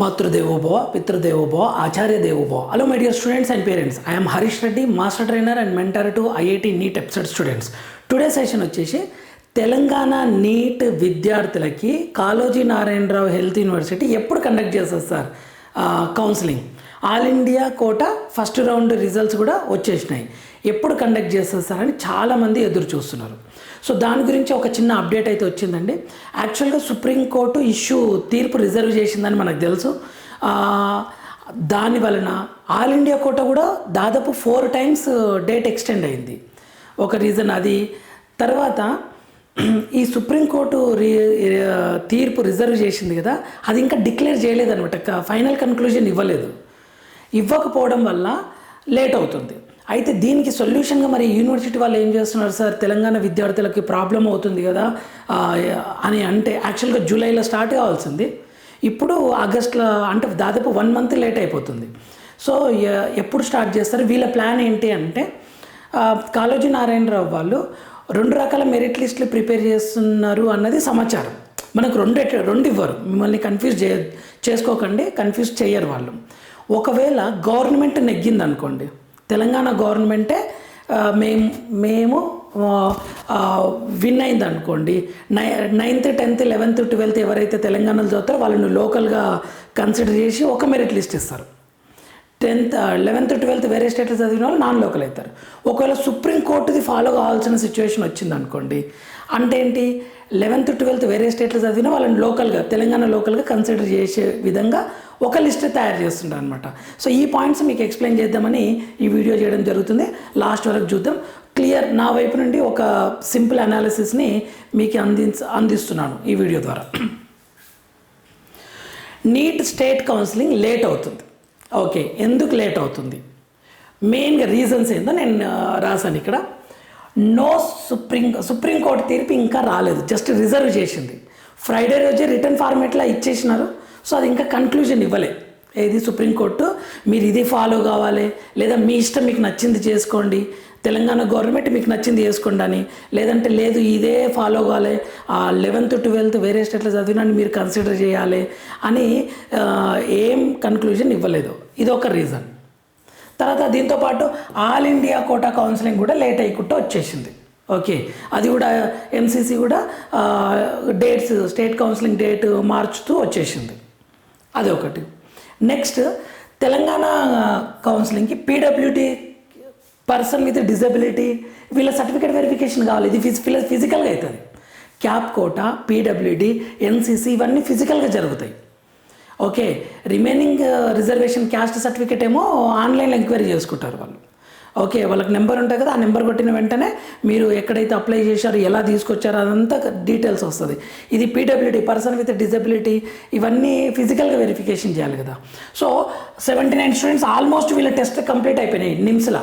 మాతృదేవోభవ పితృదేవోభవ ఆచార్య దేవోభవ hello my dear students and parents I'm Harish Reddy master trainer and mentor to IIT NEET episode students today session వచ్చేసి Telangana NEET విద్యార్థులకి Kaloji Narayana Rao health university ఎప్పుడు conduct చేస్తారు sir counselling all India quota first round results కూడా వచ్చేసినాయి. ఎప్పుడు conduct చేస్తారు sir అని చాలామంది ఎదురు చూస్తున్నారు. సో దాని గురించి ఒక చిన్న అప్డేట్ అయితే వచ్చిందండి. యాక్చువల్గా సుప్రీంకోర్టు ఇష్యూ తీర్పు రిజర్వ్ చేసిందని మనకు తెలుసు. దాని వలన ఆల్ ఇండియా కోట కూడా దాదాపు ఫోర్ టైమ్స్ డేట్ ఎక్స్టెండ్ అయింది. ఒక రీజన్ అది. తర్వాత ఈ సుప్రీంకోర్టు రి తీర్పు రిజర్వ్ చేసింది కదా అది ఇంకా డిక్లేర్ చేయలేదనమాట ఫైనల్ కన్క్లూజన్ ఇవ్వలేదు. ఇవ్వకపోవడం వల్ల లేట్ అవుతుంది. అయితే దీనికి సొల్యూషన్గా మరి యూనివర్సిటీ వాళ్ళు ఏం చేస్తున్నారు సార్? తెలంగాణ విద్యార్థులకి ప్రాబ్లం అవుతుంది కదా? అని అంటే యాక్చువల్గా జూలైలో స్టార్ట్ కావాల్సింది. ఇప్పుడు ఆగస్ట్లో అంటే దాదాపు వన్ మంత్ లేట్ అయిపోతుంది. సో ఎప్పుడు స్టార్ట్ చేస్తారు? వీళ్ళ ప్లాన్ ఏంటి అంటే కాలేజీ కాళోజీ నారాయణరావు వాళ్ళు రెండు రకాల మెరిట్ లిస్టులు ప్రిపేర్ చేస్తున్నారు అన్నది సమాచారం. మనకు రెండు రెండు ఇవ్వరు. మిమ్మల్ని కన్ఫ్యూజ్ చే చేసుకోకండి కన్ఫ్యూజ్ చేయరు వాళ్ళు. ఒకవేళ గవర్నమెంట్ నెగ్గింది అనుకోండి తెలంగాణ గవర్నమెంటే మేము మేము విన్ అయింది అనుకోండి నై నైన్త్ టెన్త్ లెవెన్త్ ట్వెల్త్ ఎవరైతే తెలంగాణలో చదువుతారో వాళ్ళని లోకల్గా కన్సిడర్ చేసి ఒక మెరిట్ లిస్ట్ ఇస్తారు. టెన్త్ లెవెన్త్ ట్వెల్త్ వేరే స్టేట్లో చదివిన వాళ్ళు నాన్ లోకల్ అవుతారు. ఒకవేళ సుప్రీంకోర్టుది ఫాలో కావాల్సిన సిచ్యువేషన్ వచ్చింది అనుకోండి అంటే ఏంటి? లెవెన్త్ ట్వెల్త్ వేరే స్టేట్లో చదివిన వాళ్ళని లోకల్గా తెలంగాణ లోకల్గా కన్సిడర్ చేసే విధంగా ఒక లిస్ట్ తయారు చేస్తుంటారు అనమాట సో ఈ పాయింట్స్ మీకు ఎక్స్ప్లెయిన్ చేద్దామని ఈ వీడియో చేయడం జరుగుతుంది. లాస్ట్ వరకు చూద్దాం. క్లియర్ నా వైపు నుండి ఒక సింపుల్ అనాలిసిస్ని మీకు అందించ అందిస్తున్నాను ఈ వీడియో ద్వారా. నీట్ స్టేట్ కౌన్సిలింగ్ లేట్ అవుతుంది. ఓకే ఎందుకు లేట్ అవుతుంది? మెయిన్గా రీజన్స్ ఏందో నేను రాశాను ఇక్కడ. నో సుప్రీం సుప్రీంకోర్టు తీర్పు ఇంకా రాలేదు. జస్ట్ రిజర్వ్ చేసింది. ఫ్రైడే రోజే రిటర్న్ ఫార్మేట్లో ఇచ్చేసినారు. సో అది ఇంకా కన్క్లూజన్ ఇవ్వలే. ఏది సుప్రీంకోర్టు మీరు ఇది ఫాలో కావాలి. లేదా మీ ఇష్టం మీకు నచ్చింది చేసుకోండి. తెలంగాణ గవర్నమెంట్ మీకు నచ్చింది చేసుకోండి అని. లేదంటే లేదు ఇదే ఫాలో కావాలి. ఆ లెవెన్త్ ట్వెల్త్ వేరే స్టేట్లో చదివినాన్ని మీరు కన్సిడర్ చేయాలి అని ఏం కన్క్లూజన్ ఇవ్వలేదు. ఇది ఒక రీజన్ తర్వాత దీంతో పాటు ఆల్ ఇండియా కోటా కౌన్సిలింగ్ కూడా లేట్ అయ్యకుండా వచ్చేసింది. ఓకే. అది కూడా ఎంసీసీ కూడా డేట్స్ స్టేట్ కౌన్సిలింగ్ డేట్ మార్చుతూ వచ్చేసింది. అది ఒకటి నెక్స్ట్ తెలంగాణ కౌన్సిలింగ్కి పీడబ్ల్యూటీ పర్సన్ విత్ డిజబిలిటీ వీళ్ళ సర్టిఫికేట్ వెరిఫికేషన్ కావాలి. ఇది ఫిజి ఫిజికల్గా అవుతుంది క్యాప్ కోటా పీడబ్ల్యూడి ఎన్సీసీ ఇవన్నీ ఫిజికల్గా జరుగుతాయి. Okay. Remaining reservation caste certificate ఏమో ఆన్లైన్లో ఎంక్వైరీ చేసుకుంటారు వాళ్ళు. ఓకే వాళ్ళకి నెంబర్ ఉంటుంది కదా ఆ నెంబర్ కొట్టిన వెంటనే మీరు ఎక్కడైతే అప్లై చేశారో ఎలా తీసుకొచ్చారో అదంతా డీటెయిల్స్ వస్తుంది. ఇది పీడబ్ల్యూడి పర్సన్ విత్ డిజబిలిటీ ఇవన్నీ ఫిజికల్గా వెరిఫికేషన్ చేయాలి కదా. So seventy nine students almost వీళ్ళ టెస్ట్ కంప్లీట్ అయిపోయినాయి నిమ్స్లా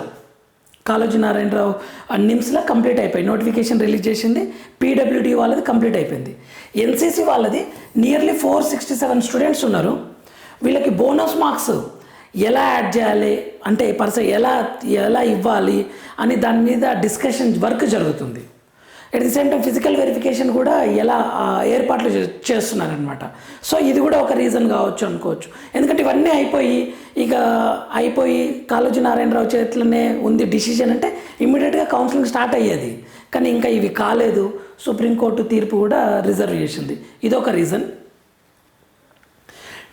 కాళోజీ నారాయణరావు ఆ నిమ్స్లో కంప్లీట్ అయిపోయి నోటిఫికేషన్ రిలీజ్ చేసింది పీడబ్ల్యూడీ వాళ్ళది కంప్లీట్ అయిపోయింది. ఎన్సీసీ వాళ్ళది nearly four sixty seven students ఉన్నారు. వీళ్ళకి బోనస్ మార్క్స్ ఎలా యాడ్ చేయాలి? అంటే పర్సన్ ఎలా ఎలా ఇవ్వాలి అని దాని మీద డిస్కషన్ వర్క్ జరుగుతుంది. At the same time physical verification కూడా ఎలా ఏర్పాట్లు చేస్తున్నారనమాట సో ఇది కూడా ఒక రీజన్ కావచ్చు అనుకోవచ్చు. ఎందుకంటే ఇవన్నీ అయిపోయి ఇక అయిపోయి కాళోజీ నారాయణరావు చేతిలోనే ఉంది డిసిషన్ అంటే ఇమ్మీడియట్గా కౌన్సిలింగ్ స్టార్ట్ అయ్యేది. కానీ ఇంకా ఇవి కాలేదు. సుప్రీంకోర్టు తీర్పు కూడా రిజర్వ్ చేసింది. ఇదొక reason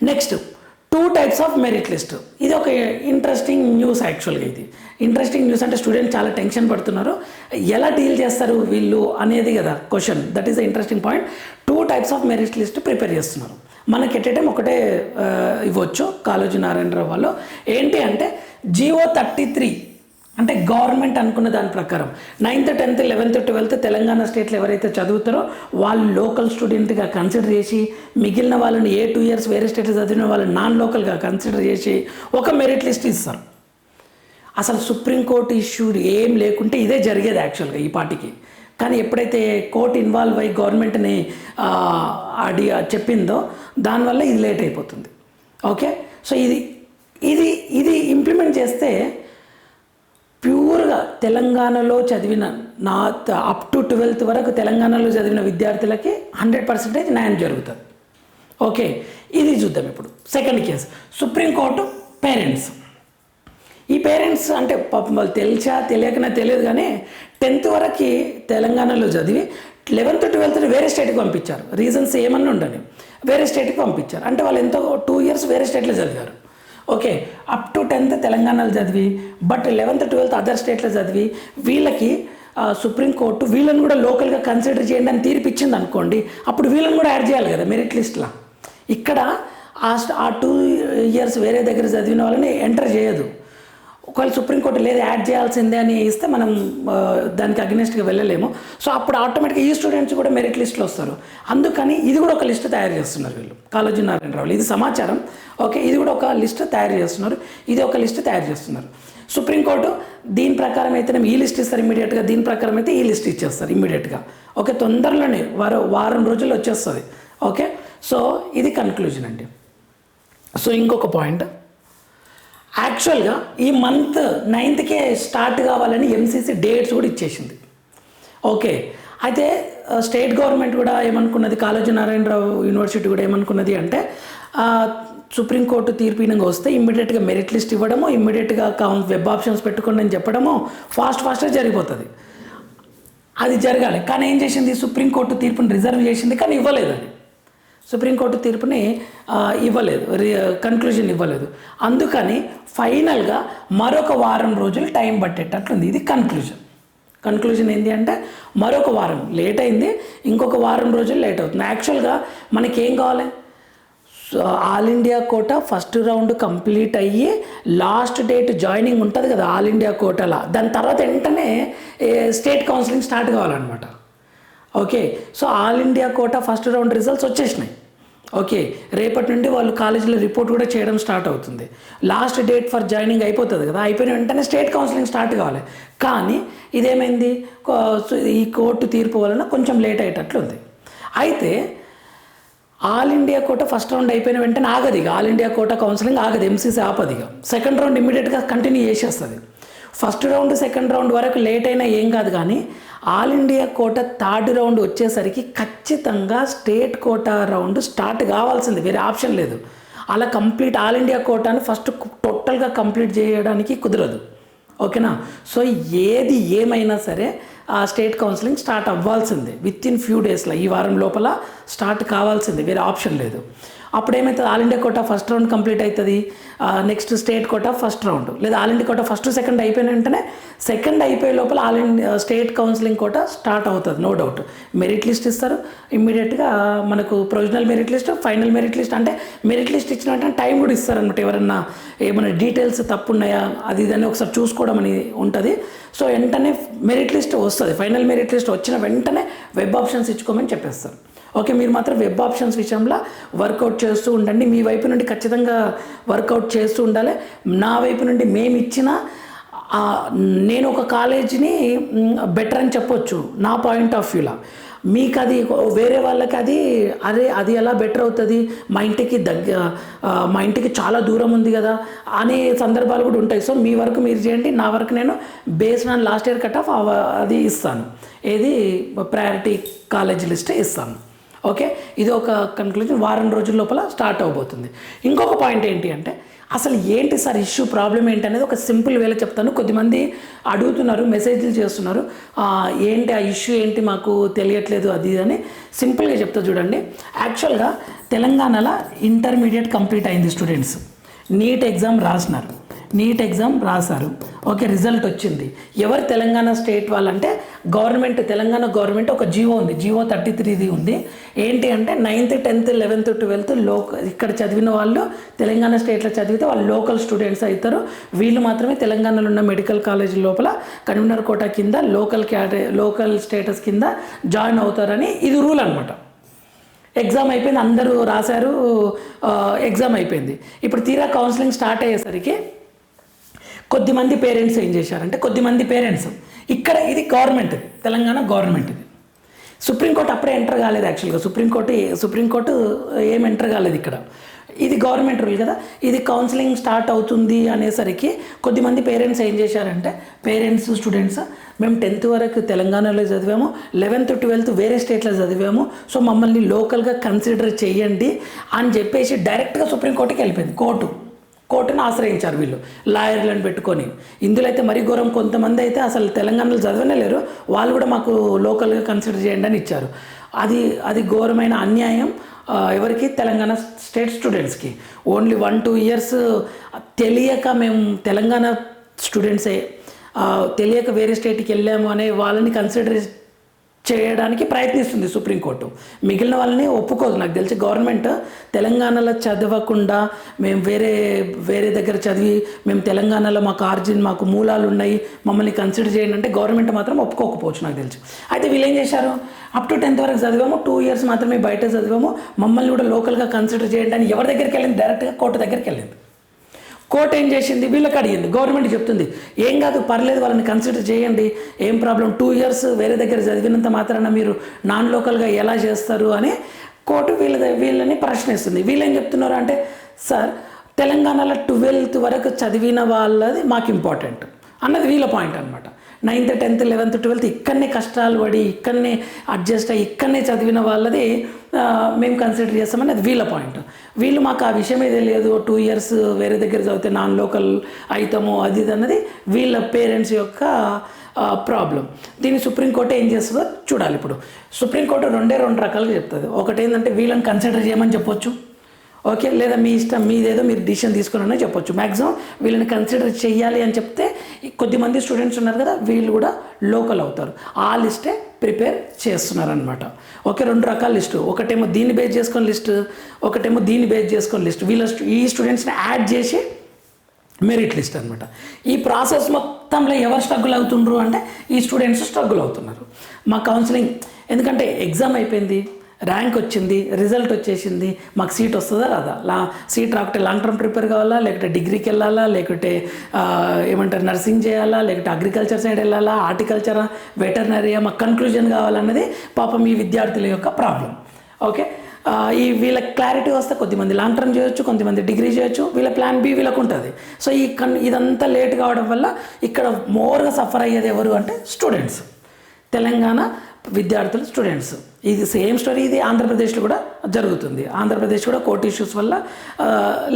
next two types of merit list ఇది ఒక ఇంట్రెస్టింగ్ న్యూస్ యాక్చువల్గా ఇది. ఇంట్రెస్టింగ్ న్యూస్ అంటే స్టూడెంట్ చాలా టెన్షన్ పడుతున్నారు. ఎలా డీల్ చేస్తారు వీళ్ళు అనేది కదా question that is the interesting point two types of merit list prepare చేస్తున్నారు. మనకి ఎట్ టైం ఒకటే ఇవ్వచ్చు. కాలేజీ నారాయణరావు వాళ్ళు. ఏంటి అంటే జియో థర్టీ త్రీ అంటే గవర్నమెంట్ అనుకున్న దాని ప్రకారం. Ninth tenth eleventh twelfth Telangana స్టేట్లో ఎవరైతే చదువుతారో వాళ్ళు లోకల్ స్టూడెంట్గా కన్సిడర్ చేసి మిగిలిన వాళ్ళని ఏ టూ ఇయర్స్ వేరే స్టేట్ చదివిన వాళ్ళని నాన్ లోకల్గా కన్సిడర్ చేసి ఒక మెరిట్ లిస్ట్ ఇస్తారు. అసలు సుప్రీంకోర్టు ఇష్యూ ఏం లేకుంటే ఇదే జరిగేది యాక్చువల్గా ఈ పార్టీకి. కానీ ఎప్పుడైతే కోర్టు ఇన్వాల్వ్ అయ్యి గవర్నమెంట్ని అడి చెప్పిందో దానివల్ల ఇది లేట్ అయిపోతుంది. ఓకే సో ఇది ఇది ఇది ఇంప్లిమెంట్ చేస్తే తెలంగాణలో చదివిన నా అప్ టు ట్వెల్త్ వరకు తెలంగాణలో చదివిన విద్యార్థులకి హండ్రెడ్ పర్సెంటేజ్ న్యాయం జరుగుతుంది. ఓకే ఇది చూద్దాం ఇప్పుడు. Second case supreme court parents ఈ పేరెంట్స్ అంటే పాపం వాళ్ళు తెలిసా తెలియకనే తెలియదు కానీ టెన్త్ వరకు తెలంగాణలో చదివి లెవెన్త్ ట్వెల్త్ వేరే స్టేట్కి పంపించారు. రీజన్స్ ఏమన్నా ఉండని వేరే స్టేట్కి పంపించారు. అంటే వాళ్ళు ఎంతో టూ ఇయర్స్ వేరే స్టేట్లో చదివారు. ఓకే అప్ టు టెన్త్ తెలంగాణలో చదివి బట్ లెవెన్త్ ట్వెల్త్ అదర్ స్టేట్లో చదివి వీళ్ళకి సుప్రీంకోర్టు వీళ్ళని కూడా లోకల్గా కన్సిడర్ చేయండి అని తీర్పిచ్చింది అనుకోండి అప్పుడు వీళ్ళని కూడా యాడ్ చేయాలి కదా మెరిట్ లిస్ట్లో ఇక్కడ ఆ ఆ టూ ఇయర్స్ వేరే దగ్గర చదివిన వాళ్ళని ఎంటర్ చేయదు. ఒకవేళ సుప్రీంకోర్టు లేదు యాడ్ చేయాల్సిందే అని ఇస్తే మనం దానికి అగ్నెస్ట్గా వెళ్ళలేము. సో అప్పుడు ఆటోమేటిక్గా ఈ స్టూడెంట్స్ కూడా మెరిట్ లిస్ట్లో వస్తారు. అందుకని ఇది కూడా ఒక లిస్ట్ తయారు చేస్తున్నారు వీళ్ళు. కాలేజీ నారాయణరావులు. ఇది సమాచారం. ఓకే ఇది కూడా ఒక లిస్ట్ తయారు చేస్తున్నారు. ఇది ఒక లిస్ట్ తయారు చేస్తున్నారు. సుప్రీంకోర్టు దీని ప్రకారం అయితే ఈ లిస్ట్ ఇస్తారు ఇమీడియట్గా దీని ప్రకారం అయితే ఈ లిస్ట్ ఇచ్చేస్తారు ఇమీడియట్గా ఓకే తొందరలోనే వారం వారం రోజుల్లో వచ్చేస్తుంది. ఓకే సో ఇది కన్క్లూజన్ అండి. సో ఇంకొక పాయింట్ యాక్చువల్గా ఈ మంత్ నైన్త్కే స్టార్ట్ కావాలని ఎంసీసీ డేట్స్ కూడా ఇచ్చేసింది. ఓకే అయితే స్టేట్ గవర్నమెంట్ కూడా ఏమనుకున్నది? కాళోజీ నారాయణరావు యూనివర్సిటీ కూడా ఏమనుకున్నది అంటే సుప్రీంకోర్టు తీర్పు వస్తే ఇమ్మీడియట్గా మెరిట్ లిస్ట్ ఇవ్వడము ఇమ్మీడియట్గా కౌన్ వెబ్ ఆప్షన్స్ పెట్టుకోండి అని చెప్పడము ఫాస్ట్ ఫాస్ట్గా జరిగిపోతుంది. అది జరగాలి. కానీ ఏం చేసింది? సుప్రీంకోర్టు తీర్పుని రిజర్వ్ చేసింది కానీ ఇవ్వలేదు అది సుప్రీంకోర్టు తీర్పుని ఇవ్వలేదు కన్క్లూజన్ ఇవ్వలేదు. అందుకని ఫైనల్గా మరొక వారం రోజులు టైం పట్టేటట్లుంది. ఇది కన్క్లూజన్ కన్క్లూజన్ ఏంటి అంటే మరొక వారం లేట్ అయింది ఇంకొక వారం రోజులు లేట్ అవుతుంది. యాక్చువల్గా మనకి ఏం కావాలి? So all India quota first round complete అయ్యి లాస్ట్ డేట్ జాయినింగ్ ఉంటుంది కదా ఆల్ ఇండియా కోటలా. దాని తర్వాత వెంటనే స్టేట్ కౌన్సిలింగ్ స్టార్ట్ కావాలన్నమాట. Okay. So all India quota first round results వచ్చేసినాయి. ఓకే రేపటి నుండి వాళ్ళు కాలేజీలో రిపోర్ట్ కూడా చేయడం స్టార్ట్ అవుతుంది. లాస్ట్ డేట్ ఫర్ జాయినింగ్ అయిపోతుంది కదా అయిపోయిన వెంటనే స్టేట్ కౌన్సిలింగ్ స్టార్ట్ కావాలి. కానీ ఇదేమైంది? ఈ కోర్టు తీర్పు వలన కొంచెం లేట్ అయ్యేటట్లుంది. అయితే all India quota first round అయిపోయిన వెంటనే ఆగదు ఇక. ఆల్ ఇండియా కోట కౌన్సిలింగ్ ఆగదు ఎంసీసీ ఆపదు ఇక. సెకండ్ రౌండ్ ఇమీడియట్గా కంటిన్యూ చేసేస్తుంది. ఫస్ట్ రౌండ్ సెకండ్ రౌండ్ వరకు లేట్ అయినా ఏం కాదు కానీ all India quota third round వచ్చేసరికి ఖచ్చితంగా స్టేట్ కోట రౌండ్ స్టార్ట్ కావాల్సింది. వేరే ఆప్షన్ లేదు. అలా కంప్లీట్ ఆల్ ఇండియా కోటాను ఫస్ట్ టోటల్గా కంప్లీట్ చేయడానికి కుదరదు. ఓకేనా? సో ఏది ఏమైనా సరే ఆ స్టేట్ కౌన్సిలింగ్ స్టార్ట్ అవ్వాల్సిందే. విత్ ఇన్ ఫ్యూ డేస్లో ఈ వారం లోపల స్టార్ట్ కావాల్సిందే. వేరే ఆప్షన్ లేదు. అప్పుడు ఏమవుతుంది all India quota first round complete అవుతుంది next state quota first round. లేదా all India quota first second అయిపోయిన వెంటనే సెకండ్ అయిపోయే లోపల all India state counselling quota start అవుతుంది నో డౌట్. మెరిట్ లిస్ట్ ఇస్తారు. ఇమ్మీడియట్గా మనకు provisional merit list final merit list అంటే మెరిట్ లిస్ట్ ఇచ్చిన వెంటనే టైం కూడా ఇస్తారనమాట ఎవరన్నా ఏమైనా డీటెయిల్స్ తప్పు ఉన్నాయా అది ఇదని ఒకసారి చూసుకోవడం అని ఉంటుంది. సో వెంటనే మెరిట్ లిస్ట్ వస్తుంది. ఫైనల్ మెరిట్ లిస్ట్ వచ్చిన వెంటనే వెబ్ ఆప్షన్స్ ఇచ్చుకోమని చెప్పేస్తారు. ఓకే మీరు మాత్రం వెబ్ ఆప్షన్స్ విషయంలో వర్కౌట్ చేస్తూ ఉండండి. మీ వైపు నుండి ఖచ్చితంగా వర్కౌట్ చేస్తూ ఉండాలి. నా వైపు నుండి మేము ఇచ్చిన నేను ఒక కాలేజీని బెటర్ అని చెప్పొచ్చు నా పాయింట్ ఆఫ్ వ్యూలో మీకు అది వేరే వాళ్ళకి అది అదే అది ఎలా బెటర్ అవుతుంది? మా ఇంటికి దగ్గర మా ఇంటికి చాలా దూరం ఉంది కదా అనే సందర్భాలు కూడా ఉంటాయి. సో మీ వరకు మీరు చేయండి నా వరకు నేను based on last year cut off అది ఇస్తాను. ఏది? ప్రయారిటీ కాలేజ్ లిస్ట్ ఇస్తాను. ఓకే? ఇది ఒక కన్క్లూజన్ వారం రోజుల లోపల స్టార్ట్ అవబోతుంది. ఇంకొక పాయింట్ ఏంటి అంటే అసలు ఏంటి సార్ ఇష్యూ ప్రాబ్లం ఏంటి అనేది ఒక సింపుల్ వేలో చెప్తాను. కొద్దిమంది అడుగుతున్నారు మెసేజ్లు చేస్తున్నారు. ఏంటి ఆ ఇష్యూ ఏంటి మాకు తెలియట్లేదు అది ఇది అని సింపుల్గా చెప్తా చూడండి. యాక్చువల్గా తెలంగాణలో ఇంటర్మీడియట్ కంప్లీట్ అయింది స్టూడెంట్స్ నీట్ ఎగ్జామ్ రాసినారు. నీట్ ఎగ్జామ్ రాశారు. ఓకే రిజల్ట్ వచ్చింది. ఎవరు తెలంగాణ స్టేట్ వాళ్ళంటే గవర్నమెంట్ తెలంగాణ గవర్నమెంట్ ఒక జీవో ఉంది. జీవో థర్టీ త్రీది ఉంది. ఏంటి అంటే నైన్త్ టెన్త్ లెవెన్త్ ట్వెల్త్ లోక ఇక్కడ చదివిన వాళ్ళు తెలంగాణ స్టేట్లో చదివితే వాళ్ళు లోకల్ స్టూడెంట్స్ అవుతారు. వీళ్ళు మాత్రమే తెలంగాణలో ఉన్న మెడికల్ కాలేజ్ లోపల కన్వీనర్ కోట కింద లోకల్ క్యాటే లోకల్ స్టేటస్ కింద జాయిన్ అవుతారని ఇది రూల్ అనమాట ఎగ్జామ్ అయిపోయింది అందరూ రాశారు ఎగ్జామ్ అయిపోయింది. ఇప్పుడు తీరా కౌన్సిలింగ్ స్టార్ట్ అయ్యేసరికి కొద్దిమంది పేరెంట్స్ ఏం చేశారంటే కొద్దిమంది పేరెంట్స్. ఇక్కడ ఇది గవర్నమెంట్ తెలంగాణ గవర్నమెంట్ ఇది. సుప్రీంకోర్టు అప్పుడే ఎంటర్ కాలేదు యాక్చువల్గా. సుప్రీంకోర్టు సుప్రీంకోర్టు ఏం ఎంటర్ కాలేదు ఇక్కడ. ఇది గవర్నమెంట్ రూల్ కదా. ఇది కౌన్సిలింగ్ స్టార్ట్ అవుతుంది అనేసరికి కొద్దిమంది పేరెంట్స్ ఏం చేశారంటే పేరెంట్స్ స్టూడెంట్స్ మేము టెన్త్ వరకు తెలంగాణలో చదివాము లెవెన్త్ ట్వెల్త్ వేరే స్టేట్లో చదివాము సో మమ్మల్ని లోకల్గా కన్సిడర్ చేయండి అని చెప్పేసి డైరెక్ట్గా సుప్రీంకోర్టుకి వెళ్ళిపోయింది కోర్టు. కోర్టును ఆశ్రయించారు వీళ్ళు లాయర్లను పెట్టుకొని. ఇందులో అయితే మరీ ఘోరం. కొంతమంది అయితే అసలు తెలంగాణలో చదవనే లేరు. వాళ్ళు కూడా మాకు లోకల్గా కన్సిడర్ చేయండి అని ఇచ్చారు. అది అది ఘోరమైన అన్యాయం. ఎవరికి? తెలంగాణ స్టేట్ స్టూడెంట్స్కి. ఓన్లీ వన్ టూ ఇయర్స్ తెలియక మేము తెలంగాణ స్టూడెంట్సే. తెలియక వేరే స్టేట్కి వెళ్ళాము అనే వాళ్ళని కన్సిడర్ చేయడానికి ప్రయత్నిస్తుంది సుప్రీంకోర్టు. మిగిలిన వాళ్ళని ఒప్పుకోదు. నాకు తెలిసి గవర్నమెంట్ తెలంగాణలో చదవకుండా మేము వేరే వేరే దగ్గర చదివి మేము తెలంగాణలో మాకు ఆర్జిన్ మాకు మూలాలు ఉన్నాయి మమ్మల్ని కన్సిడర్ చేయండి అంటే గవర్నమెంట్ మాత్రం ఒప్పుకోకపోవచ్చు నాకు తెలిసి. అయితే వీళ్ళు ఏం చేశారు? అప్ టు టెన్త్ వరకు చదివాము. టూ ఇయర్స్ మాత్రమే బయట చదివాము. మమ్మల్ని కూడా లోకల్గా కన్సిడర్ చేయండి అని ఎవరి దగ్గరికి వెళ్ళింది? డైరెక్ట్గా కోర్టు దగ్గరికి వెళ్ళింది. కోర్టు ఏం చేసింది? వీళ్ళకి అడిగింది. గవర్నమెంట్ చెప్తుంది. ఏం కాదు పర్లేదు వాళ్ళని కన్సిడర్ చేయండి. ఏం ప్రాబ్లం టూ ఇయర్స్ వేరే దగ్గర చదివినంత మాత్రాన మీరు నాన్ లోకల్గా ఎలా చేస్తారు అని కోర్టు వీళ్ళ వీళ్ళని ప్రశ్నిస్తుంది. వీళ్ళు ఏం చెప్తున్నారు అంటే సార్ తెలంగాణలో ట్వెల్త్ వరకు చదివిన వాళ్ళది మాకు ఇంపార్టెంట్ అన్నది వీళ్ళ పాయింట్ అనమాట నైన్త్ టెన్త్ లెవెన్త్ ట్వెల్త్ ఇక్కడనే కష్టాలు పడి ఇక్కడనే అడ్జస్ట్ అయ్యి ఇక్కడనే చదివిన వాళ్ళది మేము కన్సిడర్ చేస్తామని అది వీళ్ళ పాయింట్ వీళ్ళు మాకు ఆ విషయం విషయమే తెలియదు టూ ఇయర్స్ వేరే దగ్గర చదివితే నాన్ లోకల్ అవుతాము అది ఇది అన్నది వీళ్ళ పేరెంట్స్ యొక్క ప్రాబ్లం దీన్ని సుప్రీంకోర్టు ఏం చేస్తుందో చూడాలి ఇప్పుడు. సుప్రీంకోర్టు రెండే రెండు రకాలుగా చెప్తుంది. ఒకటి ఏంటంటే వీళ్ళని కన్సిడర్ చేయమని చెప్పొచ్చు. ఓకే లేదా మీ ఇష్టం మీదేదో మీరు డిసిషన్ తీసుకున్నారని చెప్పొచ్చు. మ్యాక్సిమం వీళ్ళని కన్సిడర్ చేయాలి అని చెప్తే కొద్దిమంది స్టూడెంట్స్ ఉన్నారు కదా వీళ్ళు కూడా లోకల్ అవుతారు. ఆ లిస్టే ప్రిపేర్ చేస్తున్నారనమాట ఓకే రెండు రకాల లిస్టు ఒకటేమో దీన్ని బేస్ చేసుకొని లిస్ట్ ఒకటేమో దీన్ని బేస్ చేసుకొని లిస్ట్ వీళ్ళ ఈ స్టూడెంట్స్ని యాడ్ చేసి మెరిట్ లిస్ట్ అనమాట ఈ ప్రాసెస్ మొత్తంలో ఎవరు స్ట్రగుల్ అవుతుండ్రు అంటే ఈ స్టూడెంట్స్ స్ట్రగుల్ అవుతున్నారు. మా కౌన్సిలింగ్ ఎందుకంటే ఎగ్జామ్ అయిపోయింది. ర్యాంక్ వచ్చింది రిజల్ట్ వచ్చేసింది మాకు సీట్ వస్తుందా రాదా? లా సీట్ రాకుంటే లాంగ్ టర్మ్ ప్రిపేర్ కావాలా? లేకపోతే డిగ్రీకి వెళ్ళాలా? లేకపోతే ఏమంటారు నర్సింగ్ చేయాలా? లేకపోతే అగ్రికల్చర్ సైడ్ వెళ్ళాలా? హార్టికల్చరా వెటర్నరీయా మాకు కన్క్లూజన్ కావాలన్నది పాపం ఈ విద్యార్థుల యొక్క ప్రాబ్లం ఓకే ఈ వీళ్ళ క్లారిటీ వస్తే కొద్దిమంది లాంగ్ టర్మ్ చేయొచ్చు కొంతమంది డిగ్రీ చేయొచ్చు వీళ్ళ ప్లాన్ బి వీళ్ళకు ఉంటుంది. సో ఈ కన్ ఇదంతా లేట్ కావడం వల్ల ఇక్కడ మోర్గా సఫర్ అయ్యేది ఎవరు అంటే స్టూడెంట్స్ తెలంగాణ విద్యార్థులు స్టూడెంట్స్ ఇది సేమ్ స్టోరీ ఇది ఆంధ్రప్రదేశ్లో కూడా జరుగుతుంది. ఆంధ్రప్రదేశ్ కూడా కోర్టు ఇష్యూస్ వల్ల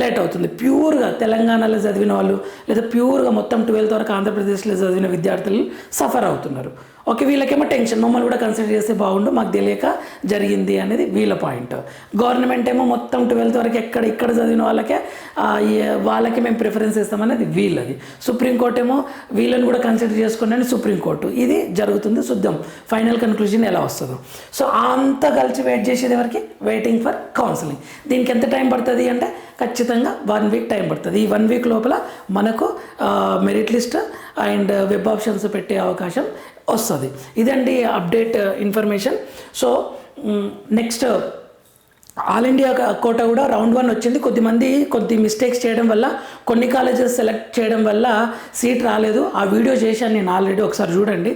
లేట్ అవుతుంది. ప్యూర్గా తెలంగాణలో చదివిన వాళ్ళు లేదా ప్యూర్గా మొత్తం ట్వెల్త్ వరకు ఆంధ్రప్రదేశ్లో చదివిన విద్యార్థులు సఫర్ అవుతున్నారు. ఓకే వీళ్ళకేమో టెన్షన్. మమ్మల్ని కూడా కన్సిడర్ చేస్తే బాగుండు మాకు తెలియక జరిగింది అనేది వీళ్ళ పాయింట్. గవర్నమెంట్ ఏమో మొత్తం ట్వెల్త్ వరకు ఎక్కడ ఇక్కడ చదివిన వాళ్ళకే వాళ్ళకి మేము ప్రిఫరెన్స్ ఇస్తామనేది వీళ్ళది. సుప్రీంకోర్టు ఏమో వీళ్ళని కూడా కన్సిడర్ చేసుకున్నాను సుప్రీంకోర్టు ఇది జరుగుతుంది శుద్ధం. ఫైనల్ కన్క్లూజన్ ఎలా వస్తుందో. సో అంతా కలిసి వెయిట్ చేసేది ఎవరికి? వెయిటింగ్ ఫర్ కౌన్సిలింగ్ దీనికి ఎంత టైం పడుతుంది అంటే ఖచ్చితంగా వన్ వీక్ టైం పడుతుంది. ఈ వన్ వీక్ లోపల మనకు merit list and web options పెట్టే అవకాశం వస్తుంది. ఇదండి update information so next all India quota కూడా రౌండ్ వన్ వచ్చింది. కొద్దిమంది కొద్ది మిస్టేక్స్ చేయడం వల్ల కొన్ని కాలేజెస్ సెలెక్ట్ చేయడం వల్ల సీట్ రాలేదు. ఆ వీడియో చేశాను నేను ఆల్రెడీ ఒకసారి చూడండి.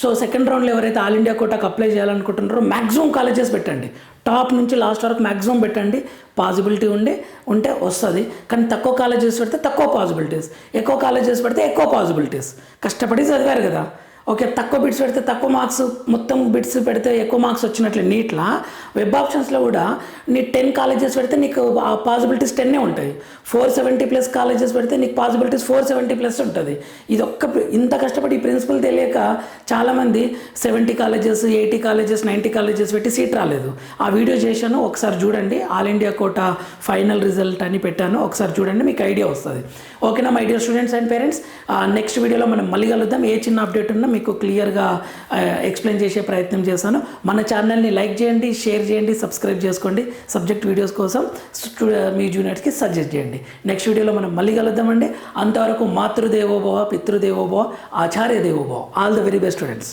సో సెకండ్ రౌండ్లో ఎవరైతే ఆల్ ఇండియా కోటాకు అప్లై చేయాలనుకుంటున్నారో మ్యాక్సిమం కాలేజెస్ పెట్టండి. టాప్ నుంచి లాస్ట్ వరకు మ్యాక్సిమం పెట్టండి. పాసిబిలిటీ ఉండి ఉంటే వస్తుంది. కానీ తక్కువ కాలేజెస్ పెడితే తక్కువ పాసిబిలిటీస్ ఎక్కువ కాలేజెస్ పెడితే ఎక్కువ పాసిబిలిటీస్ కష్టపడి చదివారు కదా. ఓకే తక్కువ బిట్స్ పెడితే తక్కువ మార్క్స్ మొత్తం బిట్స్ పెడితే ఎక్కువ మార్క్స్ వచ్చినట్లు నీట్లా వెబ్ ఆప్షన్స్లో కూడా నీ టెన్ కాలేజెస్ పెడితే నీకు ఆ పాసిబిలిటీస్ టెన్నే ఉంటాయి. ఫోర్ సెవెంటీ ప్లస్ కాలేజెస్ పెడితే నీకు పాసిబిలిటీస్ ఫోర్ సెవెంటీ ప్లస్ ఉంటుంది. ఇది ఒక్క ఇంత కష్టపడి ఈ ప్రిన్సిపల్ తెలియక చాలామంది seventy colleges eighty colleges ninety colleges పెట్టి సీట్ రాలేదు. ఆ వీడియో చేశాను ఒకసారి చూడండి. All India quota final result అని పెట్టాను ఒకసారి చూడండి మీకు ఐడియా వస్తుంది. ఓకేనా my dear students and parents? Next వీడియోలో మనం మళ్ళీ కలుద్దాం. ఏ చిన్న అప్డేట్ ఉన్నా మీకు క్లియర్గా ఎక్స్ప్లెయిన్ చేసే ప్రయత్నం చేశాను. మన ఛానల్ని లైక్ చేయండి షేర్ చేయండి సబ్స్క్రైబ్ చేసుకోండి. సబ్జెక్ట్ వీడియోస్ కోసం మీ జూనియర్స్కి సజెస్ట్ చేయండి. నెక్స్ట్ వీడియోలో మనం మళ్ళీ కలుద్దామండి. అంతవరకు మాతృదేవోభవ పితృదేవోభవ ఆచార్య దేవోభవ. All the very best students